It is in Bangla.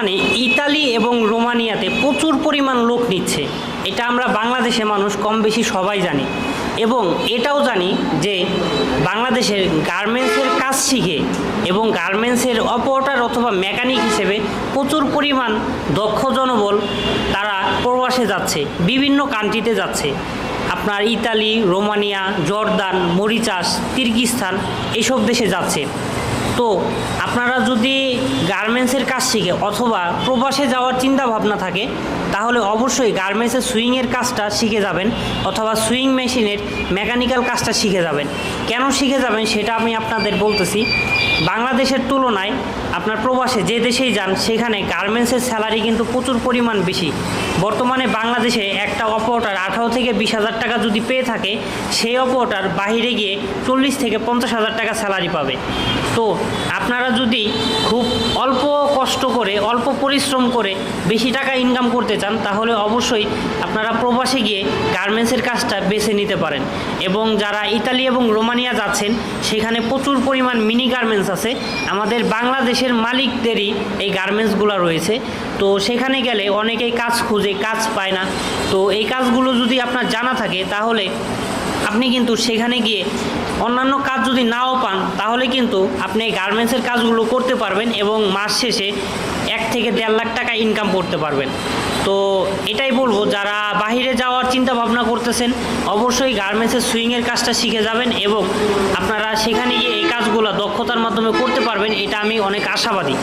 বর্তমানে ইতালি এবং রোমানিয়াতে প্রচুর পরিমাণ লোক নিচ্ছে। এটা আমরা বাংলাদেশে মানুষ কম বেশি সবাই জানি। এবং এটাও জানি যে বাংলাদেশের গার্মেন্টসের কাজ শিখে এবং গার্মেন্টসের অপারেটর অথবা মেকানিক হিসেবে প্রচুর পরিমাণ দক্ষ জনবল তারা প্রবাসে যাচ্ছে, বিভিন্ন কান্ট্রিতে যাচ্ছে। আপনার Italy, Romania, Jordan, Mauritius Kyrgyzstan এইসব দেশে যাচ্ছে। তো আপনারা যদি গার্মেন্টসের কাজ শিখে অথবা প্রবাসে যাওয়ার চিন্তা ভাবনা থাকে, তাহলে অবশ্যই গার্মেন্টসের সুইংয়ের কাজটা শিখে যাবেন অথবা সুইং মেশিনের মেকানিক্যাল কাজটা শিখে যাবেন। কেন শিখে যাবেন সেটা আমি আপনাদের বলতেছি। বাংলাদেশের তুলনায় আপনার প্রবাসে যে দেশেই যান, সেখানে গার্মেন্টসের স্যালারি কিন্তু প্রচুর পরিমাণ বেশি। বর্তমানে বাংলাদেশে একটা অপারেটর আঠারো থেকে বিশ হাজার টাকা যদি পেয়ে থাকে, সেই অপারেটর বাইরে গিয়ে চল্লিশ থেকে পঞ্চাশ হাজার টাকা স্যালারি পাবে। তো আপনারা যদি খুব অল্প কষ্ট করে, অল্প পরিশ্রম করে বেশি টাকা ইনকাম করতে চান, তাহলে অবশ্যই আপনারা প্রবাসে গিয়ে গার্মেন্টসের কাজটা বেছে নিতে পারেন। এবং যারা ইতালি এবং রোমানিয়া যাচ্ছেন, সেখানে প্রচুর পরিমাণ মিনি গার্মেন্টস আছে। আমাদের বাংলাদেশের মালিকদেরই এই গার্মেন্টসগুলো রয়েছে। তো সেখানে গেলে অনেকেই কাজ খুঁজে কাজ পায় না। তো এই কাজগুলো যদি আপনার জানা থাকে, তাহলে আপনি কিন্তু সেখানে গিয়ে অন্যান্য কাজ যদি নাও পান, তাহলে কিন্তু আপনি গার্মেন্টসের কাজগুলো করতে পারবেন এবং মাস শেষে এক থেকে দেড় লাখ টাকা ইনকাম করতে পারবেন। তো এটাই বলব, যারা বাইরে যাওয়ার চিন্তা ভাবনা করতেছেন, অবশ্যই গার্মেন্টসের সুইংয়ের কাজটা শিখে যাবেন এবং আপনারা সেখানে গিয়ে এই কাজগুলো দক্ষতার মাধ্যমে করতে পারবেন, এটা আমি অনেক আশাবাদী।